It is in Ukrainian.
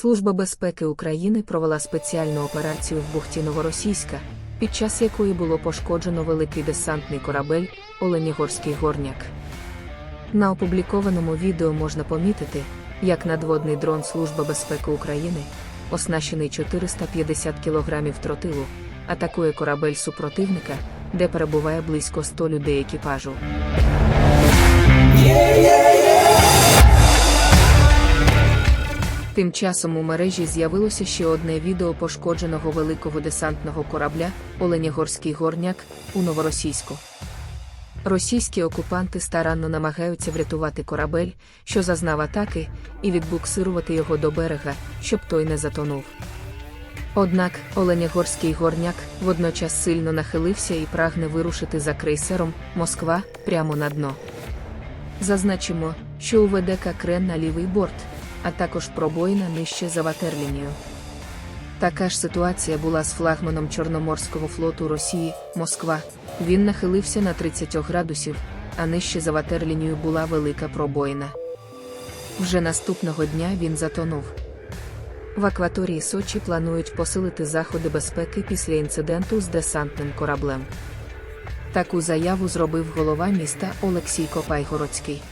Служба безпеки України провела спеціальну операцію в бухті Новоросійська, під час якої було пошкоджено великий десантний корабель Оленігорський горняк. На опублікованому відео можна помітити, як надводний дрон Служби безпеки України, оснащений 450 кг тротилу, атакує корабель супротивника, де перебуває близько 100 людей екіпажу. Тим часом у мережі з'явилося ще одне відео пошкодженого великого десантного корабля Оленігорський горняк у Новоросійську. Російські окупанти старанно намагаються врятувати корабель, що зазнав атаки, і відбуксирувати його до берега, щоб той не затонув. Однак Оленігорський горняк водночас сильно нахилився і прагне вирушити за крейсером Москва прямо на дно. Зазначимо, що у ВДК крен на лівий борт, а також пробоїна нижче за ватерлінію. Така ж ситуація була з флагманом Чорноморського флоту Росії Москва. Він нахилився на 30 градусів, а нижче за ватерлінію була велика пробоїна. Вже наступного дня він затонув. В акваторії Сочі планують посилити заходи безпеки після інциденту з десантним кораблем. Таку заяву зробив голова міста Олексій Копайгородський.